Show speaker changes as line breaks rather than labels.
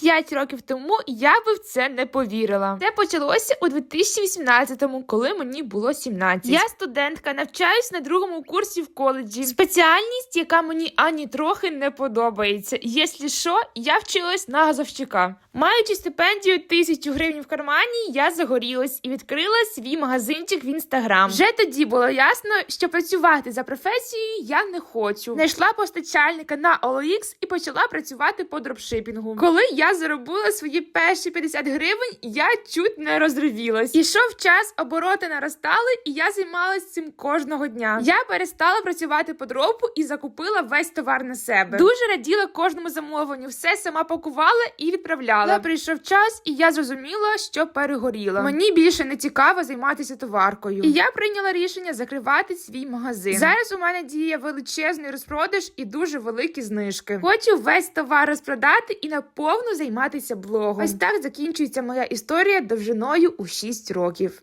П'ять років тому я би в це не повірила. Це почалося у 2018-му, коли мені було 17. Я студентка, навчаюсь на другому курсі в коледжі. Спеціальність, яка мені ані трохи не подобається. Якщо що, я вчилась на газовщика. Маючи стипендію тисячу гривень в кармані, я загорілась і відкрила свій магазинчик в інстаграм. Вже тоді було ясно, що працювати за професією я не хочу. Знайшла постачальника на OLX і почала працювати по дропшипінгу. Коли заробила свої перші 50 гривень, я чуть не розривілась. Ішов час, обороти наростали, і я займалась цим кожного дня. Я перестала працювати по дропу і закупила весь товар на себе. Дуже раділа кожному замовленню, все сама пакувала і відправляла. Але прийшов час, і я зрозуміла, що перегоріла. Мені більше не цікаво займатися товаркою. І я прийняла рішення закривати свій магазин. Зараз у мене діє величезний розпродаж і дуже великі знижки. Хочу весь товар розпродати і наповну займатися блогом. Ось так закінчується моя історія довжиною у 6 років.